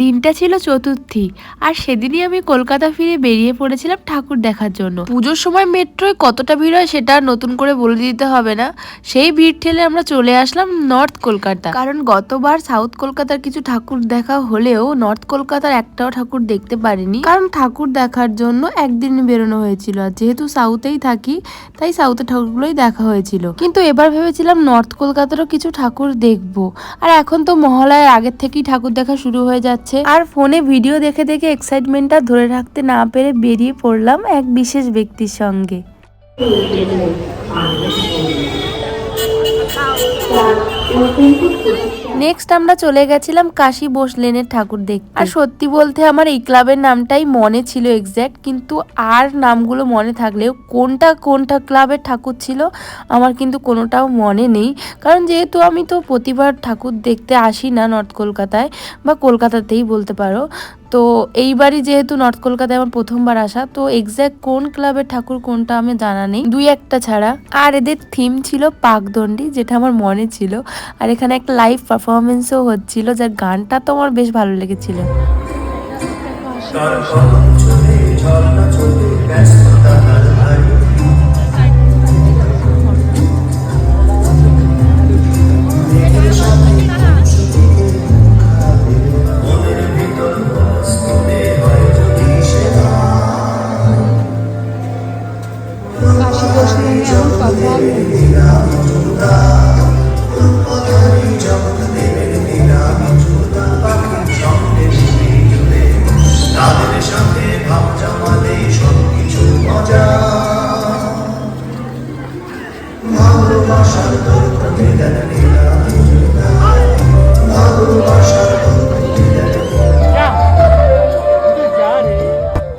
দিনটা ছিল চতুর্থী, আর সেদিনই আমি কলকাতা ফিরে বেরিয়ে পড়েছিলাম ঠাকুর দেখার জন্য। পুজোর সময় মেট্রোয় কতটা ভিড় হয় সেটা নতুন করে বলে দিতে হবে না। সেই ভিড় ঠেলে আমরা চলে আসলাম নর্থ কলকাতা। কারণ গতবার সাউথ কলকাতার কিছু ঠাকুর দেখা হলেও নর্থ কলকাতার একটাও ঠাকুর দেখতে পারিনি। কারণ ঠাকুর দেখার জন্য একদিন বেরোনো হয়েছিল, আর যেহেতু সাউথেই থাকি, তাই সাউথের ঠাকুরগুলোই দেখা হয়েছিল। কিন্তু এবার ভেবেছিলাম নর্থ কলকাতারও কিছু ঠাকুর দেখব। আর এখন তো মহালয়ার আগের থেকেই ঠাকুর দেখা শুরু হয়ে যাচ্ছে। আর ফোনে ভিডিও দেখে দেখে এক্সাইটমেন্টটা ধরে রাখতে না পেরে বেরিয়ে পড়লাম এক বিশেষ ব্যক্তির সঙ্গে। নেক্সট আমরা চলে গেছিলাম কাশি বোস লেনের ঠাকুর দেখতে। আর সত্যি বলতে আমার এই ক্লাবের নামটাই মনে ছিল এক্স্যাক্ট কিন্তু আর নামগুলো মনে থাকলেও কোনটা কোনটা ক্লাবের ঠাকুর ছিল আমার কিন্তু কোনোটাও মনে নেই। কারণ যেহেতু আমি তো প্রতিবার ঠাকুর দেখতে আসি না নর্থ কলকাতায় বা কলকাতাতেই বলতে পারো, তো এইবারই যেহেতু নর্থ কলকাতায় আমার প্রথমবার আসা, তো এক্স্যাক্ট কোন ক্লাবের ঠাকুর কোনটা আমি জানা নেই। দুই একটা ছাড়া। আর এদের থিম ছিল পাকদণ্ডি, যেটা আমার মনে ছিল। আর এখানে একটা লাইভ পারফরমেন্সও হচ্ছিল যার গানটা তো আমার বেশ ভালো লেগেছিল। তার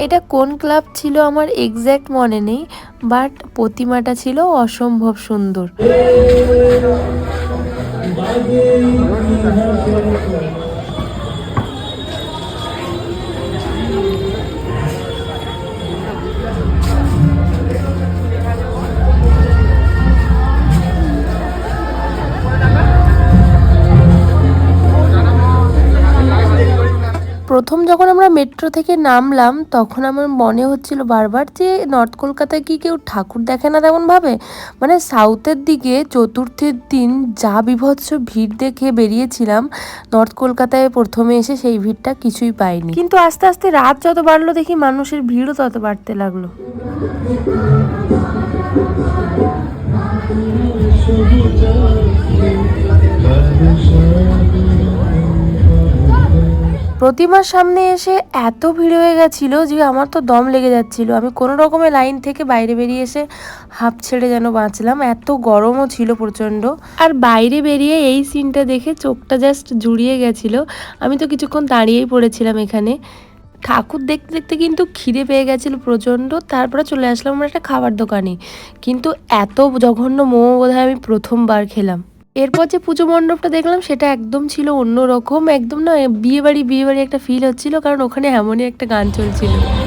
এটা কোন ক্লাব ছিল আমার এক্স্যাক্ট মনে নেই বাট প্রতিমাটা ছিল অসম্ভব সুন্দর। প্রথম যখন আমরা মেট্রো থেকে নামলাম তখন আমার মনে হচ্ছিল বারবার যে নর্থ কলকাতায় কি কেউ ঠাকুর দেখে না তেমনভাবে? মানে সাউথের দিকে চতুর্থীর দিন যা বিভৎস ভিড় দেখে বেরিয়েছিলাম নর্থ কলকাতায় প্রথমে এসে সেই ভিড়টা কিছুই পাইনি। কিন্তু আস্তে আস্তে রাত যত বাড়লো দেখি মানুষের ভিড়ও তত বাড়তে লাগল। প্রতিমার সামনে এসে এত ভিড় হয়ে গেছিল যে আমার তো দম লেগে যাচ্ছিল। আমি কোনো রকমে লাইন থেকে বাইরে বেরিয়ে এসে হাফ ছেড়ে যেন বাঁচলাম। এত গরমও ছিল প্রচণ্ড। আর বাইরে বেরিয়ে এই সিনটা দেখে চোখটা জাস্ট জুড়িয়ে গেছিল। আমি তো কিছুক্ষণ দাঁড়িয়েই পড়েছিলাম এখানে। ঠাকুর দেখতে দেখতে কিন্তু খিদে পেয়ে গেছিল প্রচণ্ড। তারপরে চলে আসলাম আমরা একটা খাবার দোকানে। কিন্তু এত জঘন্য মোমো বোধহয় আমি প্রথমবার খেলাম। এরপর যে পুজো মণ্ডপটা দেখলাম, সেটা একদম ছিল অন্যরকম, একদম না বিয়ে বাড়ি বিয়ে বাড়ি একটা ফিল হচ্ছিল, কারণ ওখানে এমনই একটা গান চলছিল।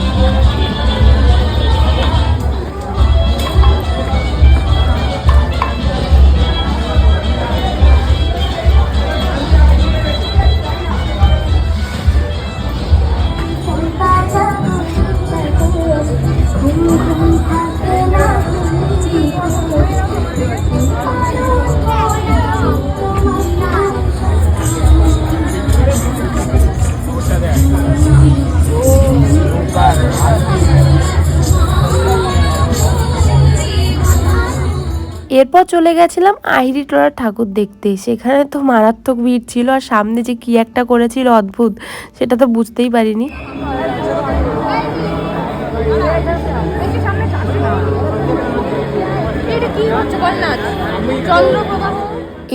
এরপর চলে গেছিলাম আহিরি টোলার ঠাকুর দেখতে। সেখানে তো মারাত্মক ভিড় ছিল আর সামনে যে কি একটা করেছিল অদ্ভুত, সেটা তো বুঝতেই পারিনি। চন্দ্রপ্রভা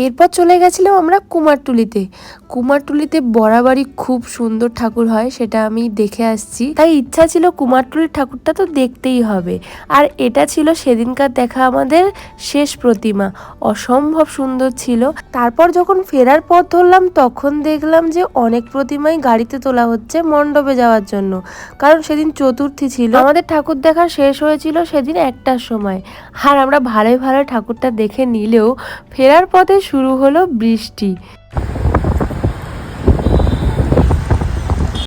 এরপর চলে গেছিলাম আমরা কুমারটুলিতে। কুমারটুলিতে বরাবরই খুব সুন্দর ঠাকুর হয়, সেটা আমি দেখে আসছি। তাই ইচ্ছা ছিল কুমারটুলির ঠাকুরটা তো দেখতেই হবে। আর এটা ছিল সেদিনকার দেখা আমাদের শেষ প্রতিমা। অসম্ভব সুন্দর ছিল। তারপর যখন ফেরার পথ ধরলাম, তখন দেখলাম যে অনেক প্রতিমাই গাড়িতে তোলা হচ্ছে মণ্ডপে যাওয়ার জন্য। কারণ সেদিন চতুর্থী ছিল। আমাদের ঠাকুর দেখা শেষ হয়েছিল সেদিন একটার সময়। আর আমরা ভালোই ভালো ঠাকুরটা দেখে নিলেও ফেরার পথে শুরু হলো বৃষ্টি।